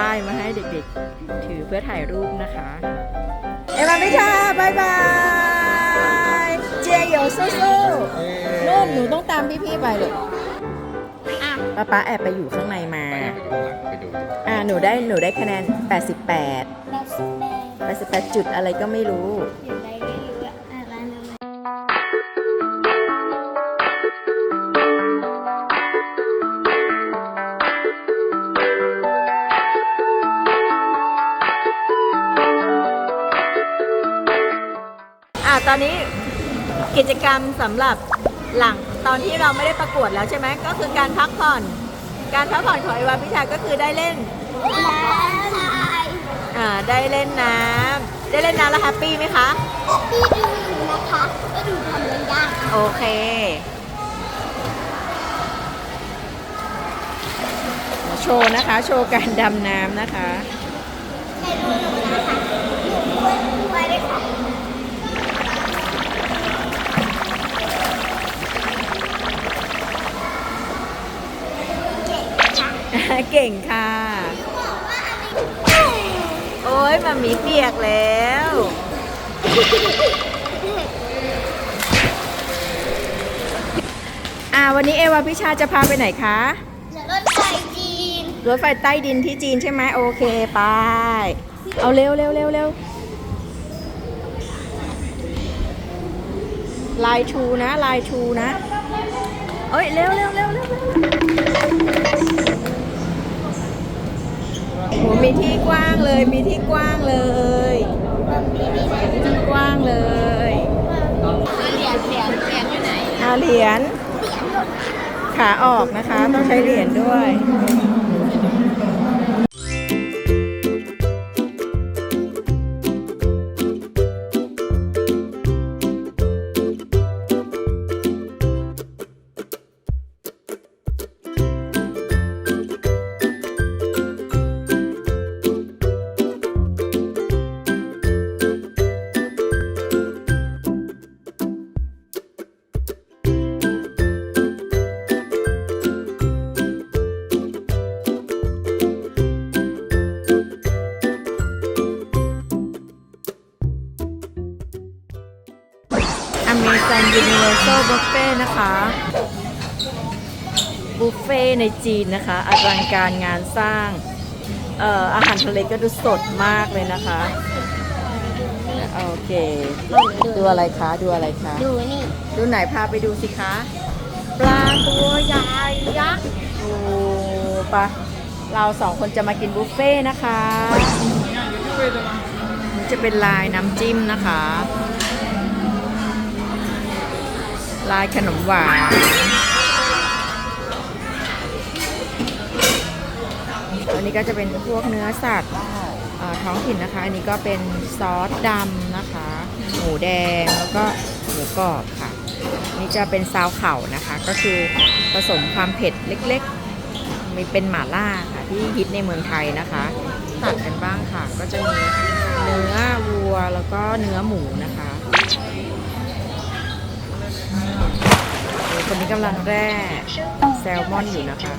ป้ายมาให้เด็กๆ ถือเพื่อถ่ายรูปนะคะ เอวาไม่ค่ะบายบาย เจโยสู้ๆนู่นหนูต้องตามพี่ๆไปเลยป้าป้าแอบไปอยู่ข้างในมาไปดูอ่าหนูได้หนูได้คะแนน 88แบบแดง88จุดอะไรก็ไม่รู้อยู่ในไม่รู้ ตอนนี้กิจกรรมสำหรับหลังตอนที่เราไม่ได้ประกวดแล้วใช่ไหมก็คือการพักผ่อน การพักผ่อนของเอวาพิชาก็คือได้เล่นอ่าได้เล่นน้ำได้เล่นน้ำแล้วแฮปปี้ไหมคะพี่ดูอยู่นะคะไม่ดูทำเลยยากโอเคโชว์นะคะ โชว์การดำน้ำนะคะ เก่งค่ะเก่งค่ะ โอ้ยมามีเปียกแล้ว อ่าวันนี้เอวาพิชาจะพาไปไหนคะแล้วรถไฟจีน รถไฟใต้ดินที่จีนใช่ไหมโอเคไป เอาเร็วเร็วเร็วเร็วลายทูนะลายทูนะ เอ้ยเร็วเร็วเร็วเร็ว โหมีที่กว้างเลย มีที่กว้างเลยที่กว้างเลยเหรียญเหรียญเหรียญอยู่ไหนอาเหรียญขาออกนะคะ ต้องใช้เหรียญด้วย Universal Buffet นะคะบุฟเฟ่ในจีนนะคะอลังการงานสร้างเอ่ออาหารทะเลก็ดูสดมากเลยนะคะโอเคดูอะไรคะดูอะไรคะดูนี่ดูไหนพาไปดูสิคะปลาตัวใหญ่ยักษ์โอ้ปะเราสองคนจะมากินบุฟเฟ่ต์นะคะนี่จะเป็นลายน้ำจิ้มนะคะ ลายขนมหวาน อันนี้ก็จะเป็นพวกเนื้อสัตว์ท้องถิ่นนะคะ อันนี้ก็เป็นซอสดำนะคะ หมูแดงแล้วก็หมูกรอบค่ะ นี่จะเป็นซาวเข่านะคะ ก็คือผสมความเผ็ดเล็กๆ มีเป็นหม่าล่าค่ะที่ฮิตในเมืองไทยนะคะ ตัดกันบ้างค่ะ ก็จะมีเนื้อวัวแล้วก็เนื้อหมูนะคะ คนนี้กำลังแร่แซลมอนอยู่นะคะ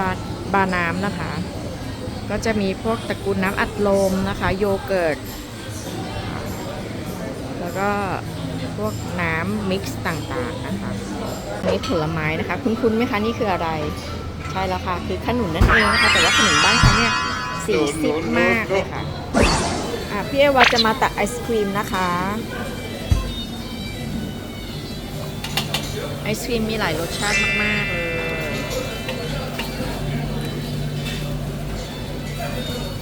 บาบาน้ำนะคะ ก็จะมีพวกตระกูลน้ำอัดลมนะคะ โยเกิร์ต แล้วก็พวกน้ำมิกซ์ต่างๆนะคะนี่ผลไม้นะคะ คุ้นๆไหมคะนี่คืออะไร ใช่แล้วค่ะ คือขนุนนั่นเองนะคะ แต่ว่าขนุนบ้านเขาเนี่ยสีสิบมากเลยค่ะ อะพี่เอวาจะมาตักไอศครีมนะคะ ไอศครีมมีหลายรสชาติมาก ๆ เลย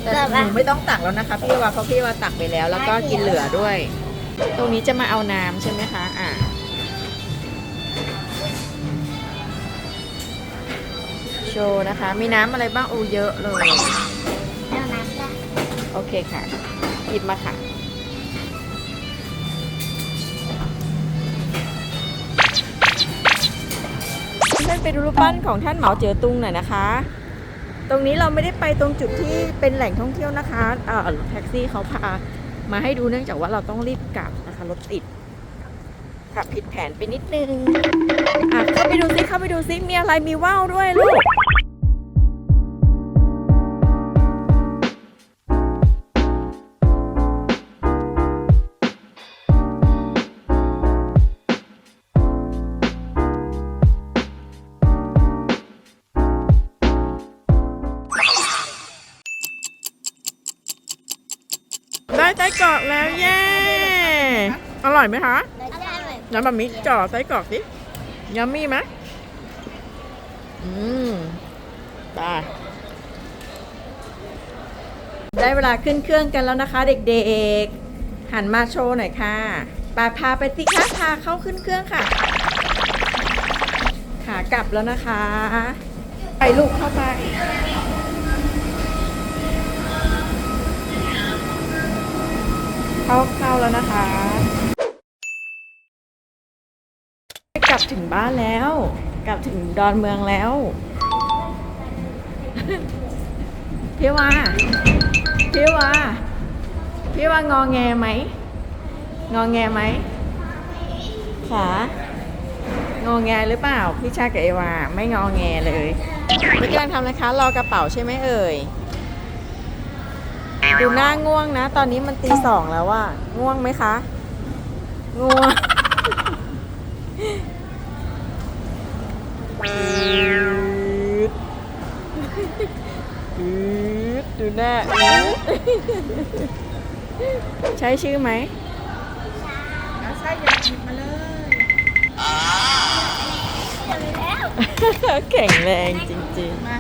แต่หนูไม่ต้องตักแล้วนะคะ พี่วาเพราะพี่วาตักไปแล้ว แล้วก็กินเหลือด้วย ตรงนี้จะมาเอาน้ำใช่ไหมคะ อะโชว์นะคะ มีน้ำอะไรบ้างโอ้เยอะเลย เอาน้ำได้ โอเคค่ะ หยิบมาค่ะ เพื่อนไปดูรูปปั้นของท่านเหมาเจ๋อตุงหน่อยนะคะ ตรงนี้เราไม่ได้ไปตรงจุดที่เป็นแหล่งท่องเที่ยวนะคะเอ่อแท็กซี่เขาพามาให้ดูเนื่องจากว่าเราต้องรีบกลับนะคะรถติดขับผิดแผนไปนิดนึงอะเข้าไปดูซิเข้าไปไปดูซิมีอะไรมีว่าวด้วยลูก กรอกแล้วเย้อร่อยไหมคะอร่อยน้ำบะมิจ่อไส้กรอกสิยัมมี่ไหมอืมไปได้เวลาขึ้นเครื่องกันแล้วนะคะ เด็กๆ หันมาโชว์หน่อยค่ะปาพาไปสิคะพาเข้าขึ้นเครื่องค่ะ ขากลับแล้วนะคะ ไปลูกเข้าไป เข้าเข้าแล้วนะคะกลับถึงบ้านแล้ว กลับถึงดอนเมืองแล้วพี่ว่าพี่ว่าพี่ว่างอแงไหมงอแงไหมขางอแงหรือเปล่าพี่ชากับเอวาไม่งอแงเลยพี่กำลังทำอะไรคะรอกระเป๋าใช่ไหมเอ่ย ดูหน้าง่วงนะ ตอนนี้มันตีสองแล้วว่าง่วงไหมคะ ง่วงอืดอืดดูหน้าอืดใช้ชื่อไหมใช่อยากหยิบมาเลยแล้วแข็งแรงจริงมา